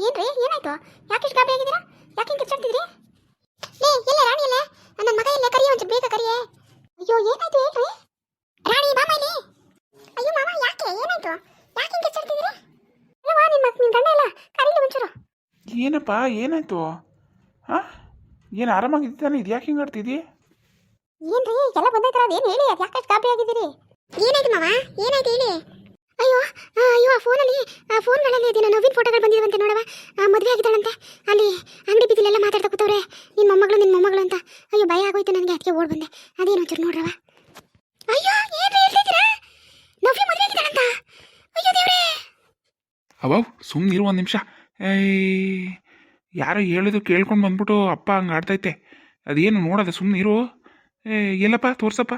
ಏನ್ರಿ? ಏನಾಯ್ತು? ಯಾಕೆ ಇಷ್ಟು ಗಾಬರಿ ಆಗಿದ್ದೀರಾ? ಯಾಕೆ ಹಿಂಗೆ ಕಿರ್ಚಾಡ್ತಿದ್ರಿ ಲೇ ಎಲ್ಲ ರಾಣಿ ಎಲ್ಲ ನನ್ನ ಮಗ ಎಲ್ಲ ಕರಿಯ ಒಂಚೂರು ಬೇಗ ಕರಿಯೇ. ಅಯ್ಯೋ ಏನಾಯ್ತು ಹೇಳ್ರಿ? ರಾಣಿ ಮಾಮ ಇಲ್ಲಿ. ಅಯ್ಯೋ ಮಾಮ ಯಾಕೆ? ಏನಾಯ್ತು? ಯಾಕೆ ಹಿಂಗೆ ಕಿರ್ಚಾಡ್ತಿದ್ರಿ ಅಲ್ಲವಾ ನಿಮ್ಮ ನಿಮ್ಮ ಗಂಡ ಎಲ್ಲ ಕರೀಲಿ ಒಂಚೂರು. ಏನಪ್ಪ ಏನಾಯ್ತು? ಹಾಂ? ಏನು ಆರಾಮಾಗಿದ್ದಾನೆ? ಇದು ಯಾಕೆ ಹಿಂಗೆ ಆಡ್ತಿದ್ದಿ? ಏನ್ರಿ? ಎಲ್ಲ ಬಂದೈತರ ಅದೇನು ಹೇಳಿ? ಅದು ಯಾಕೆ ಅಷ್ಟು ಗಾಬರಿ ಆಗಿದ್ದೀರಿ? ಏನಾಯ್ತು ಮಾವ ಏನಾಯ್ತು ಹೇಳಿ? ಅಯ್ಯೋ ಅಯ್ಯೋ, ಆ ಫೋನಲ್ಲಿ, ಆ ಫೋನ್ಗಳಲ್ಲಿ ಅದೇನೋ ನವೀನ್ ಫೋಟೋಗಳು ಬಂದಿರುವಂತೆ ನೋಡವ ಮದುವೆ ಆಗಿದ್ದಾಳಂತೆ. ಅಲ್ಲಿ ಅಂಗಡಿ ಬೀದಿಲೆಲ್ಲ ಮಾತಾಡ್ತಾ ಕೂತವ್ರೆ. ನಿನ್ನ ಮೊಮ್ಮಗಳು ನಿನ್ನ ಮೊಮ್ಮಗಳು ಅಂತ. ಅಯ್ಯೋ, ಭಯ ಆಗೋಯ್ತು ನನಗೆ, ಅದಕ್ಕೆ ಓಡ್ ಬಂದೆ. ಅದೇನು ಒಂಚೂರು ನೋಡ್ರವ ಅಯ್ಯೋ ನವ್ಯ ಮದುವೆ ಆಗಿದ್ದಾಳಂತ? ಅಯ್ಯೋ, ದೇವ್ರೇ! ಅವ ಸುಮ್ಮನೆ ಇರು ಒಂದು ನಿಮಿಷ. ಏಯ್, ಯಾರೋ ಹೇಳಿದ್ರು ಕೇಳ್ಕೊಂಡು ಬಂದ್ಬಿಟ್ಟು ಅಪ್ಪ ಹಂಗೆ ಆಡ್ತೈತೆ ಅದೇನು ನೋಡೋದು ಸುಮ್ಮನೆ ಇರು. ಏ ಎಲ್ಲಪ್ಪ, ತೋರ್ಸಪ್ಪ.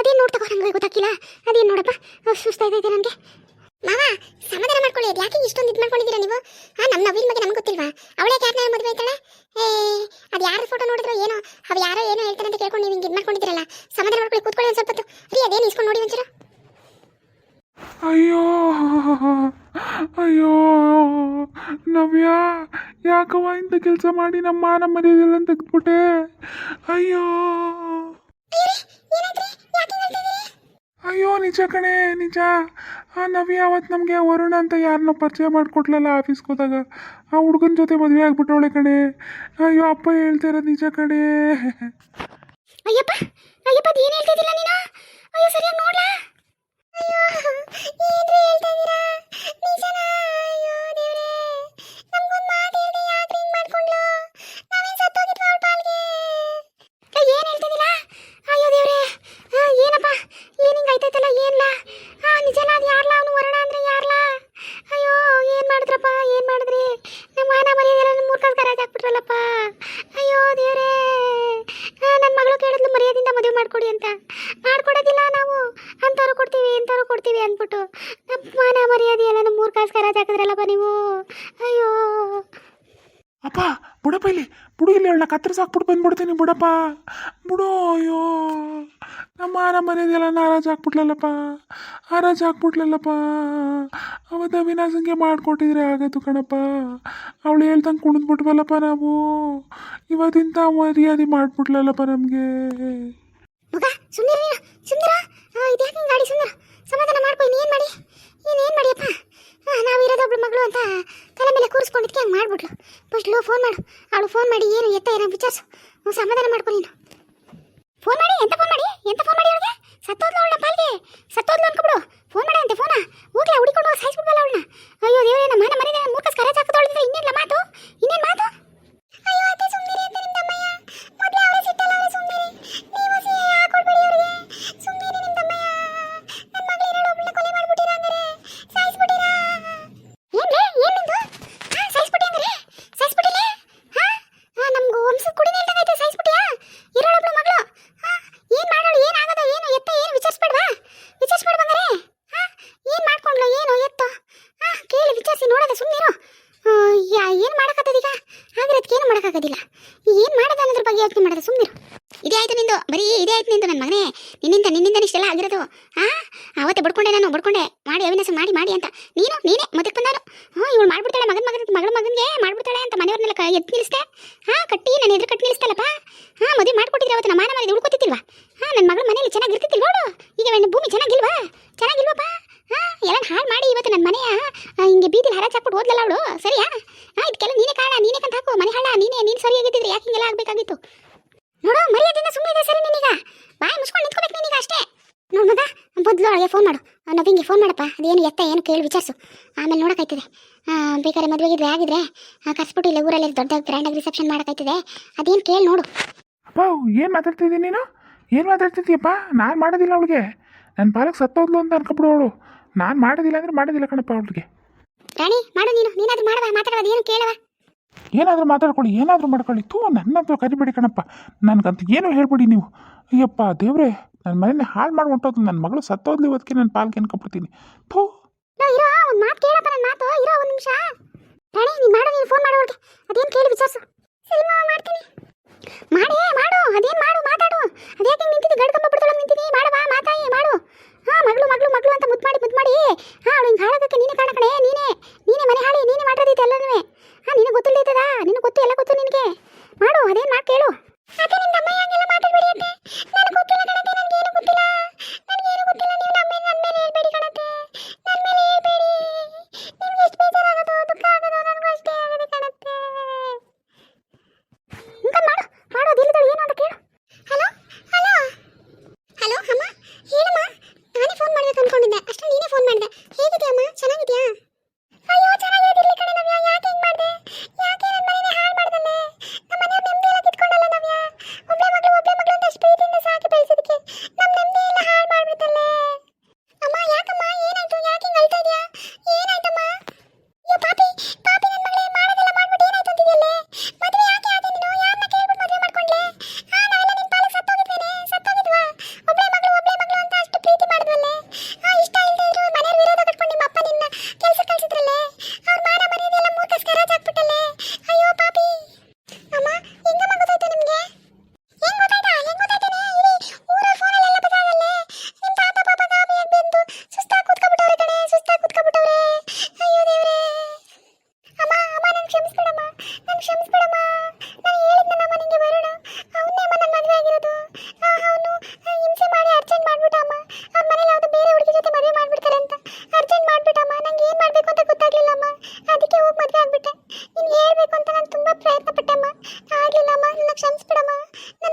ಅದೇನು ನೋಡ್ತಾ ನಂಗೆ ಗೊತ್ತಾಗಿಲ್ಲ ಅದೇನು ನೋಡಪ್ಪ ಸುಸ್ತಾ ಸುಸ್ತಾಯ್ತೈತೆ ನನಗೆ. ಮಾವ ಸಮಾಧಾನ ಮಾಡ್ಕೊಳ್ಳಿ ಅದು ಯಾಕೆ ಇಷ್ಟೊಂದು ಇದು ಮಾಡ್ಕೊಂಡಿದ್ದೀರಾ ನೀವು? ಹಾ ನಮ್ಮ ನವೀನ್ ಬಗ್ಗೆ ನಮ್ಗೆ ಗೊತ್ತಿಲ್ವಾ? ಅವಳೇ ಯಾಕೆ ಮದುವೆ ಆಯ್ತಾಳೆ ಏ ಅದು ಯಾರ ಫೋಟೋ ನೋಡಿದ್ರು ಏನೋ ಅವು ಯಾರೋ ಏನೋ ಹೇಳ್ತಾರೆ ಅಂತ ಕೇಳ್ಕೊಂಡು ನೀವು ಹಿಂಗೆ ಇದು ಮಾಡ್ಕೊಂಡಿದ್ದೀರಲ್ಲ. ಸಮಾಧಾನ ಮಾಡ್ಕೊಳ್ಳಿ ಕೂತ್ಕೊಳ್ಳಿ ಒಂದು ಸ್ವಲ್ಪ ರೀ ಅದೇನು ಇಸ್ಕೊಂಡು ನೋಡಿ ಒಂಚೂರು. ಅಯ್ಯೋ ಅಯ್ಯೋ ನವ್ಯ ಯಾಕವ್ವ ಇಂಥ ಕೆಲಸ ಮಾಡಿ ನಮ್ಮ ಮಾನ ಮರ್ಯಾದೆಲ್ಲ ತೆಗೆದ್ಬಿಟ್ಟೆ? ಅಯ್ಯೋ. ಅಯ್ಯೋ, ನಿಜ ಕಣೆ, ನಿಜ. ಆ ನವಿ ಅವತ್ತು ನಮಗೆ ವರುಣ ಅಂತ ಯಾರನ್ನೋ ಪರಿಚಯ ಮಾಡಿಕೊಟ್ಲಲ್ಲ ಆಫೀಸ್ಗೆ ಹೋದಾಗ. ಆ ಹುಡುಗನ ಜೊತೆ ಮದುವೆ ಆಗ್ಬಿಟ್ಟವಳೆ ಕಣೆ. ಅಯ್ಯೋ, ಅಪ್ಪ ಹೇಳ್ತಿರೋದು ನಿಜ ಕಣೆ. ಅಯ್ಯಪ್ಪ ಅಯ್ಯಪ್ಪ ಏನು ಅಂದ್ಬಿಟ್ಟು ನಮ್ಮ ಮಾನ ಮರ್ಯಾದೆ ಎಲ್ಲ ಮೂರು ಕಾಸು ಕರಾಜ್ ಹಾಕಿದ್ರಲ್ಲಪ್ಪ ನೀವು. ಅಯ್ಯೋ. ಅಪ್ಪ ಬುಡಪ್ಪ ಇಲ್ಲಿ. ಬುಡು ಇಲ್ಲಿ ಅವಳನ್ನ ಕತ್ತರಿಸಾಕ್ಬಿಟ್ಟು ಬಂದ್ಬಿಡ್ತೀನಿ ಬುಡಪ್ಪ. ಬುಡು ಅಯ್ಯೋ. ನಮ್ಮ ಮಾನ ಮನೆಯದೆಲ್ಲ ನಾರಾಜ್ ಹಾಕ್ಬಿಟ್ಲಲ್ಲಪ್ಪ. ಹಾರಾಜ್ ಹಾಕ್ಬಿಟ್ಲಲ್ಲಪ್ಪ. ಅವತ್ತು ವಿನಾಸಂಗೆ ಮಾಡಿಕೊಟ್ಟಿದ್ರೆ ಆಗತ್ತು ಕಣಪ್ಪ. ಅವಳು ಹೇಳ್ದಂಗೆ ಕುಣಿದ್ಬಿಟ್ವಲ್ಲಪ್ಪ ನಾವು. ಇವತ್ತಿಂತ ಮರ್ಯಾದೆ ಮಾಡ್ಬಿಟ್ಲಲ್ಲಪ್ಪ ನಮಗೆ. ಸುಂದರ ಸುಂದರ ಗಾಡಿ ಸುಂದರ ಸಮಾಧಾನ ಮಾಡ್ಕೊ ಏನು ಮಾಡಿ? ಏನು ಮಾಡಿಯಪ್ಪ? ನಾವಿರೋದು ಒಬ್ಳು ಮಗಳು ಅಂತ ತಲೆ ಮೇಲೆ ಕೂರಿಸ್ಕೊಂಡಿದ್ಕೆ ಹಂಗೆ ಮಾಡ್ಬಿಟ್ಲು. ಫಸ್ಟ್ ಲೋ ಫೋನ್ ಮಾಡು. ಅವಳು ಫೋನ್ ಮಾಡಿ ಏನು ಎತ್ತ ಏನೋ ವಿಚಾರಿಸು. ಸಮಾಧಾನ ಮಾಡ್ಕೊ ನೀನು. ಫೋನ್ ಮಾಡಿ? ಎಂತ ಫೋನ್ ಮಾಡಿ? ಎಂತ ಫೋನ್ ಮಾಡಿ ಅವಳಿಗೆ? ಸತ್ತೋದ್ಲು ಅವಳ ಪಾಲ್ಗೆ. ಸತ್ತೋದ್ಲು ಅನ್ಕೊಬಿಡು ಫೋನ್ ಮಾಡಿ ಅಂತೆ ಫೋನಾ ಹೋಗ್ಲಾ, ಹುಡುಕೊಂಡು ಸಾಯಿಸ್ಬಿಡ್ಬಲ್ಲ ಅವಳನ್ನ. ಅಯ್ಯೋ, ದೇವರೇ ಮಾಡೋಕ್ಕಾಗೋದಿಲ್ಲ. ಏನು ಮಾಡೋದು ಅನ್ನೋದ್ರ ಬಗ್ಗೆ ಯೋಚನೆ ಮಾಡೋದು ಸುಮ್ಮನಿರು ಇದೇ ಆಯ್ತು ನಿಂದು ಬರೀ ಇದೇ ಆಯ್ತು ನಿಂದು ನನ್ನ ಮಗನೇ. ನಿನ್ನಿಂದ ನಿನ್ನಿಂದ ಇಷ್ಟೆಲ್ಲ ಆಗಿರೋದು. ಹಾ ಅವತ್ತೆ ಬಿಡ್ಕೊಂಡೆ ನಾನು ಬಿಡ್ಕೊಂಡೆ. ಮಾಡಿ ಅವಿನಾಸ ಮಾಡಿ ಮಾಡಿ ಅಂತ. ನೀನು ನೀನೇ ಮದಕ್ಕೆ ಬಂದವರು. ಹ್ಞೂ ಇವಳು ಮಾಡ್ಬಿಡ್ತಾಳೆ ಮಗನ ಮಗನ ಮಗಳ ಮಗನಿಗೆ ಮಾಡ್ಬಿಡ್ತಾಳೆ ಅಂತ ಮನೆಯವ್ರನ್ನೆಲ್ಲ ಎದ್ದು ನಿಲ್ಲಿಸ್ದೆ. ಹಾ ಕಟ್ಟಿ ನನ್ನ ಎದುರು ಕಟ್ಟಿ ನಿಲ್ಲಿಸ್ತಲ್ಲಪ್ಪ ಹಾ ಮದುವೆ ಮಾಡ್ಕೊಟ್ಟಿದ್ರೆ ಅವತ್ತು ನಮ್ಮ ಮಾನ ಮಾಡಿ ಉಳ್ಕೊತಿತ್ತಿಲ್ವಾ? ಹಾ ನನ್ನ ಮಗಳ ಮನೇಲಿ ಚೆನ್ನಾಗಿ ಇರ್ತಿತ್ತಿಲ್ಲ ನೋಡು ಈಗ ನನ್ನ ಭೂಮಿ ಚೆನ್ನಾಗಿಲ್ವಾ? ಚೆನ್ನಾಗಿಲ್ವಪ್ಪ? ಹಾ ಎಲ್ಲ ಹಾಳು ಮಾಡಿ ಇವತ್ತು ನನ್ನ ಮನೆಯ ಆ, ಹಿಂಗೆ ಬೀದಿಲಿ ಹರಾಜ್ ಹಾಕ್ಬಿಟ್ಟು ಹೋದ್ಲಲ್ಲ ಅವಳು? ಸರಿಯಾ? ಹಾ ಇದಕ್ಕೆಲ್ಲ ನೀನೇ ಕಾರಣ ನೀನೇ ಕಂತ ಹಾಕು, ಮನೆ ಹಳ್ಳ, ನೀನೇ, ನೀನು ಸರಿಯಾಗಿದ್ದಿದ್ರೆ ಯಾಕೆ ಹಿಂಗೆಲ್ಲ ಆಗಬೇಕಾಗಿತ್ತು? ನೋಡು, ಮರ್ಯಾದೆಯಿಂದ ಸುಮ್ಮನೆ ಇದೆ ಸರಿ ನಿನಗ. ಬಾಯ್ ಮುಸ್ಕೊಂಡು ನಿಂತ್ಕೋಬೇಕು ನಿನಗ ಅಷ್ಟೇ. ನೋಡು ಬದಲು ಫೋನ್ ಮಾಡು. ನವಿಂಗೆ ಫೋನ್ ಮಾಡಪ್ಪ. ಅದೇನು ಎತ್ತ, ಏನು ಕೇಳಿ, ವಿಚಾರಿಸು. ಆಮೇಲೆ ನೋಡೋಕ್ಕಾಯ್ತದೆ. ಬೇಕಾದ್ರೆ ಮದುವೆಗಿದ್ರೆ ಆಗಿದ್ರೆ ಕರ್ಸ್ಬಿಟ್ಟು ಇಲ್ಲ ಊರಲ್ಲಿ ದೊಡ್ಡ ಗ್ರ್ಯಾಂಡಾಗಿ ರಿಸೆಪ್ಷನ್ ಮಾಡೋಕ್ಕಾಯ್ತದೆ. ಅದೇನು ಕೇಳಿ ನೋಡು. ಅಪ್ಪ, ಏನು ಮಾತಾಡ್ತಿದ್ದೀನಿ ನೀನು? ಏನು ಮಾತಾಡ್ತಿದ್ದೀಯಪ್ಪ ನಾನು ಮಾಡೋದಿಲ್ಲ ಅವಳಿಗೆ. ನನ್ನ ಪಾಲಕ್ಕೆ ಸತ್ತೋದ್ಲು ಅಂತ ಅನ್ಕೊಬಿಡು ಅವಳು. ನಾನು ಮಾಡೋದಿಲ್ಲ ಅಂದರೆ ಮಾಡೋದಿಲ್ಲ ಕಣಪ್ಪ ಅವಳಿಗೆ. ರಾಣಿ ಮಾಡು ನೀನು. ನೀನಾದ್ರೂ ಮಾಡುವ? ಮಾತಾಡೋದು ಏನು ಕೇಳವ? ಏನಾದರೂ ಮಾತಾಡ್ಕೊಳ್ಳಿ ಏನಾದರೂ ಮಾಡ್ಕೊಳ್ಳಿ. ತೂ ನನ್ನಂತೂ ಕರಿಬೇಡಿ ಕಣಪ್ಪ. ನನಗಂತ ಏನು ಹೇಳ್ಬಿಡಿ ನೀವು. ಅಯ್ಯಪ್ಪ ದೇವ್ರೆ ನನ್ನ ಮನೇಲಿ ಹಾಳು ಮಾಡಿ ಹೊಂಟೋದು ನನ್ನ ಮಗಳು ಸತ್ತೋದ್ಲಿ ಇವತ್ತಿಗೆ ನನ್ನ ಪಾಲ್ಗೆ ಅನ್ಕೊಬಿಡ್ತೀನಿ. ಥೂ. ಇರೋ ಒಂದು ಮಾತು ಕೇಳಪ್ಪ ನನ್ನ ಮಾತು. ಇರೋ ಒಂದು ನಿಮಿಷ. ರಾಣಿ ನೀನು ಮಾಡು ನೀನು ಫೋನ್ ಮಾಡೋಳ್ಗೆ ಅದೇನು ಕೇಳಿ ವಿಚಾರಿಸು? ಸರಿ ಮಾವ ಮಾಡ್ತೀನಿ. ಮಾಡೇ ಮಾಡು. ಅದೇನು ಮಾಡು ಮಾತಾಡು. ಹಿಂಗೆ ನಿಂತಿದ್ದು? ಗಡ್ಕಂಬ ಬಿಡ್ತಾಳೆ ನಿಂತಿದ್ದಿ? ಮಾಡುವ ಮಾತಾಯಿ ಮಾಡು. ಹಾ, ಮಗಳು ಮಗಳು ಮಗಳು ಅಂತ ಮುದ್ದು ಮಾಡಿ ಮುದ್ದು ಮಾಡಿ ಹಾ, ಅವಳು ಹಿಂಗೆ ಹಾಳೋದಕ್ಕೆ ನೀನೇ ಕಾರಣ ನೀನೇ. ನೀನೇ ಮನೆ ಹಾಳಿ, ನೀನೇ ಮಾಡಿರೋದೈತೆ ಎಲ್ಲನೂ ಹಾ, ನಿನಗೆ ಗೊತ್ತಿಲ್ಲೈತದ ನಿನಗೆ ಗೊತ್ತು, ಎಲ್ಲ ಗೊತ್ತು ನಿನಗೆ. ಮಾಡು, ಅದೇನು ಮಾಡಿ ಕೇಳು. ಅದೇ ನಿನ್ನ ಅಮ್ಮ ಹಂಗೆಲ್ಲ ಮಾತಾಡಬೇಡಿ ಅತ್ತೆ ನನಗೆ ಗೊತ್ತಿಲ್ಲ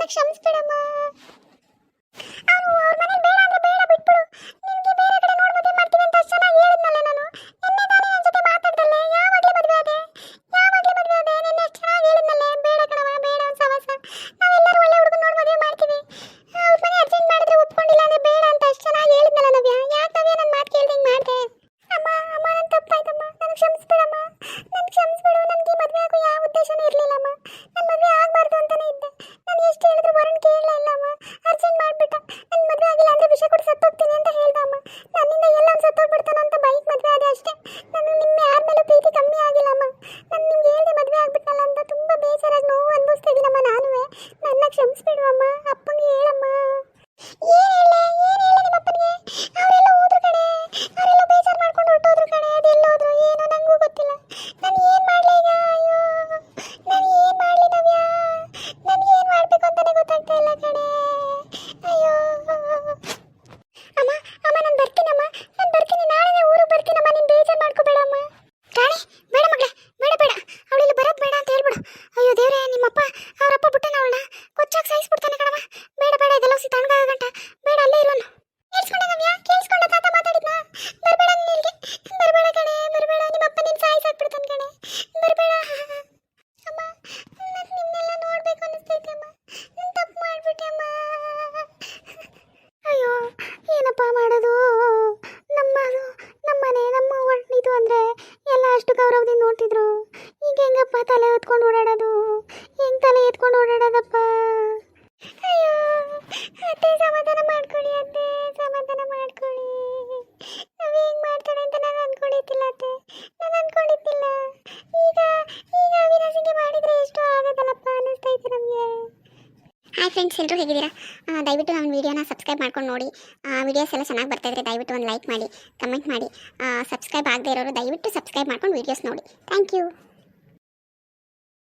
ಕ್ಷಮಿಸ್ಬಿಡಮ್ಮ. ಕೊಟ್ಟು ಸತ್ತೋಗ್ತೀನಿ ಅಂತ ಹೇಳ್ದ ಅಮ್ಮ. ನನ್ನಿಂದ ಎಲ್ಲ ಸತ್ತೋಗ್ಬಿಡ್ತಾನ ಅಂತ ಬೈಕ್ ಮದುವೆ ಆದ ಅಷ್ಟೇ. ನಾನು ನಿಮ್ಮ ಯಾರ ಮೇಲೂ ಪ್ರೀತಿ ಕಮ್ಮಿ ಆಗಿಲ್ಲ ಅಮ್ಮ. ನಾನು ನಿಮ್ಗೆ ಹೇಳ್ದೆ ಮದುವೆ ಆಗ್ಬಿಟ್ಟಲ್ಲ ಅಂತ ತುಂಬ ಬೇಜಾರಾಗಿ ನೋವು ಅನುಭವಿಸ್ತಾ ಇದ್ದೀನಮ್ಮ ನಾನುವೇ. ನನ್ನ ಕ್ಷಮಿಸ್ಬಿಡು ಅಮ್ಮ. ಅಪ್ಪಂಗೆ ಹೇಳಮ್ಮ. ಏನು ಹೇಳ ಏನು ಹೇಳ ನಿಮ್ಮಪ್ಪನಿಗೆ? ಎಷ್ಟು ಗೌರವದಿಂದ ನೋಡ್ತಿದ್ರು. ಈಗ ಹೆಂಗಪ್ಪ ತಲೆ ಎತ್ಕೊಂಡು ಓಡಾಡೋದು? ಹೆಂಗ್ ತಲೆ ಎತ್ಕೊಂಡು ಓಡಾಡೋದಪ್ಪ? ಅಯ್ಯೋ, ಅತ್ತೆ ಸಮಾಧಾನ ಮಾಡ್ಕೊಳ್ಳಿ, ಅತ್ತೆ ಸಮಾಧಾನ ಮಾಡ್ಕೊಳ್ಳಿ. ನಾವು ಹೆಂಗ್ ಮಾಡ್ತಾಳೆ ಅಂತ ನಾನು ಅನ್ಕೊಂಡಿದ್ದಿಲ್ಲ, ಅತ್ತೆ. ನಾನು ಅನ್ಕೊಂಡಿದ್ದಿಲ್ಲ. ಈಗ ಫ್ರೆಂಡ್ಸ್ ಎಲ್ಲರೂ ಹೇಗಿದ್ದೀರಾ? ದಯವಿಟ್ಟು ನಮ್ಮ ವೀಡಿಯೋನ ಸಬ್ಸ್ಕ್ರೈಬ್ ಮಾಡ್ಕೊಂಡು ನೋಡಿ. ವೀಡಿಯೋಸ್ ಎಲ್ಲ ಚೆನ್ನಾಗಿ ಬರ್ತಾ ಇದ್ರೆ ದಯವಿಟ್ಟು ಒಂದು ಲೈಕ್ ಮಾಡಿ ಕಮೆಂಟ್ ಮಾಡಿ. ಸಬ್ಸ್ಕ್ರೈಬ್ ಆಗದೆ ಇರೋರು ದಯವಿಟ್ಟು ಸಬ್ಸ್ಕ್ರೈಬ್ ಮಾಡ್ಕೊಂಡು ವೀಡಿಯೋಸ್ ನೋಡಿ. Thank you